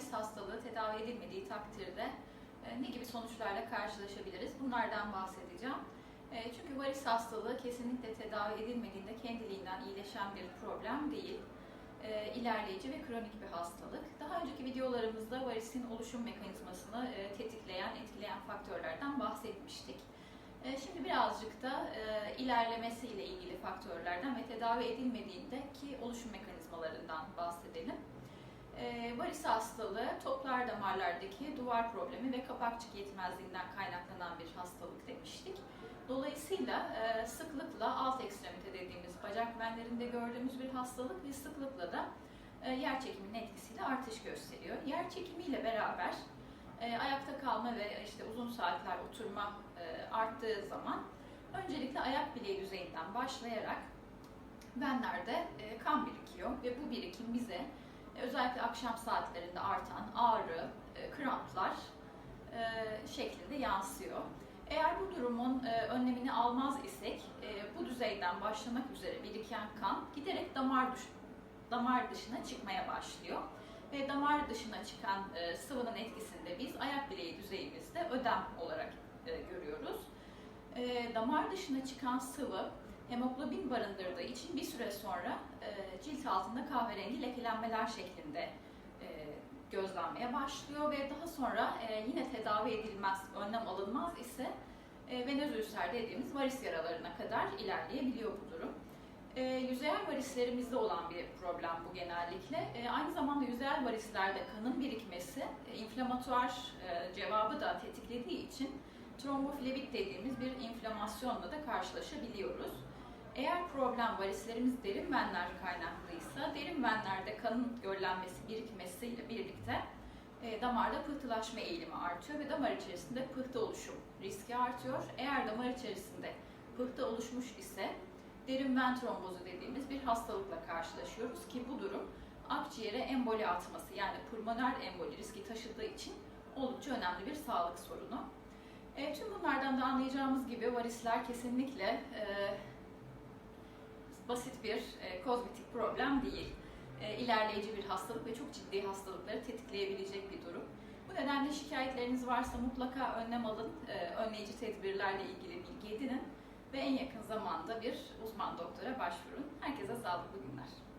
varis hastalığı tedavi edilmediği takdirde e, ne gibi sonuçlarla karşılaşabiliriz? Bunlardan bahsedeceğim. E, Çünkü varis hastalığı kesinlikle tedavi edilmediğinde kendiliğinden iyileşen bir problem değil. E, ilerleyici ve kronik bir hastalık. Daha önceki videolarımızda varisin oluşum mekanizmasını tetikleyen, etkileyen faktörlerden bahsetmiştik. Şimdi birazcık da ilerlemesiyle ilgili faktörlerden ve tedavi edilmediğindeki oluşum mekanizmalarından bahsedelim. Varis hastalığı toplar damarlardaki duvar problemi ve kapakçık yetmezliğinden kaynaklanan bir hastalık demiştik. Dolayısıyla e, sıklıkla alt ekstremite dediğimiz bacak benlerinde gördüğümüz bir hastalık ve sıklıkla da e, yer çekiminin etkisiyle artış gösteriyor. Yer çekimiyle beraber e, ayakta kalma ve işte uzun saatler oturma arttığı zaman öncelikle ayak bileği düzeyinden başlayarak benlerde kan birikiyor ve bu birikim bize özellikle akşam saatlerinde artan ağrı, e, kramplar e, şeklinde yansıyor. Eğer bu durumun e, önlemini almaz isek bu düzeyden başlamak üzere biriken kan giderek damar damar dışına çıkmaya başlıyor ve damar dışına çıkan sıvının etkisinde biz ayak bileği düzeyimizde ödem olarak görüyoruz. Damar dışına çıkan sıvı hemoglobin barındırdığı için bir süre sonra cilt altında kahverengi lekelenmeler şeklinde e, gözlenmeye başlıyor ve daha sonra e, yine tedavi edilmez, önlem alınmaz ise e, venöz ülser dediğimiz varis yaralarına kadar ilerleyebiliyor bu durum. E, yüzeyel varislerimizde olan bir problem bu genellikle. E, aynı zamanda yüzeyel varislerde kanın birikmesi, e, inflamatuar e, cevabı da tetiklediği için tromboflebit dediğimiz bir inflamasyonla da karşılaşabiliyoruz. Eğer problem varislerimiz derin venler kaynaklıysa, derin venlerde kanın göllenmesi, birikmesiyle birlikte e, damarda pıhtılaşma eğilimi artıyor ve damar içerisinde pıhtı oluşum riski artıyor. Eğer damar içerisinde pıhtı oluşmuş ise derin ven trombozu dediğimiz bir hastalıkla karşılaşıyoruz ki bu durum akciğere emboli atması yani pulmoner emboli riski taşıdığı için oldukça önemli bir sağlık sorunu. E, tüm bunlardan da anlayacağımız gibi varisler kesinlikle e, basit bir e, kozmetik problem değil. E, ilerleyici bir hastalık ve çok ciddi hastalıkları tetikleyebilecek bir durum. Bu nedenle şikayetleriniz varsa mutlaka önlem alın, e, önleyici tedbirlerle ilgili bilgi edinin ve en yakın zamanda bir uzman doktora başvurun. Herkese sağlıklı günler.